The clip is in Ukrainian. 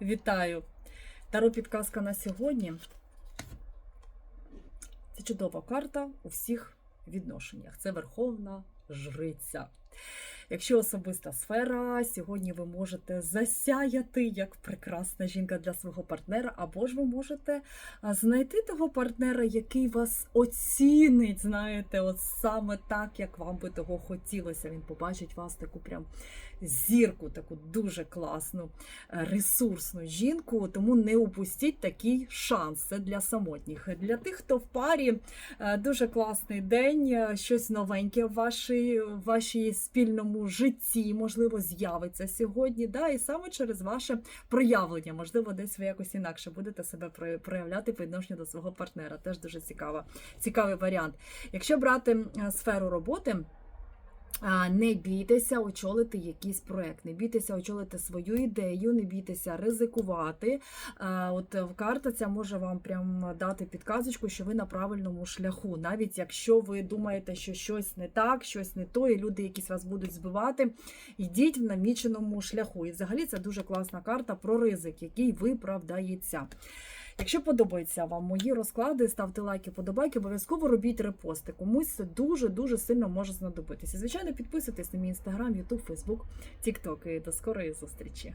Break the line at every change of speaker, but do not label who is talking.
Вітаю! Таро підказка на сьогодні. Це чудова карта у всіх відношеннях. Це Верховна Жриця. Якщо особиста сфера, сьогодні ви можете засяяти як прекрасна жінка для свого партнера, або ж ви можете знайти того партнера, який вас оцінить, знаєте, от саме так, як вам би того хотілося. Він побачить вас таку прям зірку, таку дуже класну, е, ресурсну жінку. Тому не упустіть такий шанс. Це для самотніх. Для тих, хто в парі, е, дуже класний день, е, щось новеньке в вашій, в вашій спільному житті, можливо, з'явиться сьогодні. Да? І саме через ваше проявлення, можливо, десь ви якось інакше будете себе проявляти по відношенню до свого партнера. Теж дуже цікава, цікавий варіант. Якщо брати е, сферу роботи. Не бійтеся очолити якийсь проект, не бійтеся очолити свою ідею, не бійтеся ризикувати. От е, карта ця може вам прям дати підказочку, що ви на правильному шляху. Навіть якщо ви думаєте, що щось не так, щось не то, і люди якісь вас будуть збивати, йдіть в наміченому шляху. І взагалі це дуже класна карта про ризик, який виправдається. Якщо подобаються вам мої розклади, ставте лайки, подобайки, обов'язково робіть репости. Комусь це дуже дуже сильно може знадобитися. Звичайно, підписуйтесь на мій інстаграм, ютуб, фейсбук, тікток. До скорої зустрічі.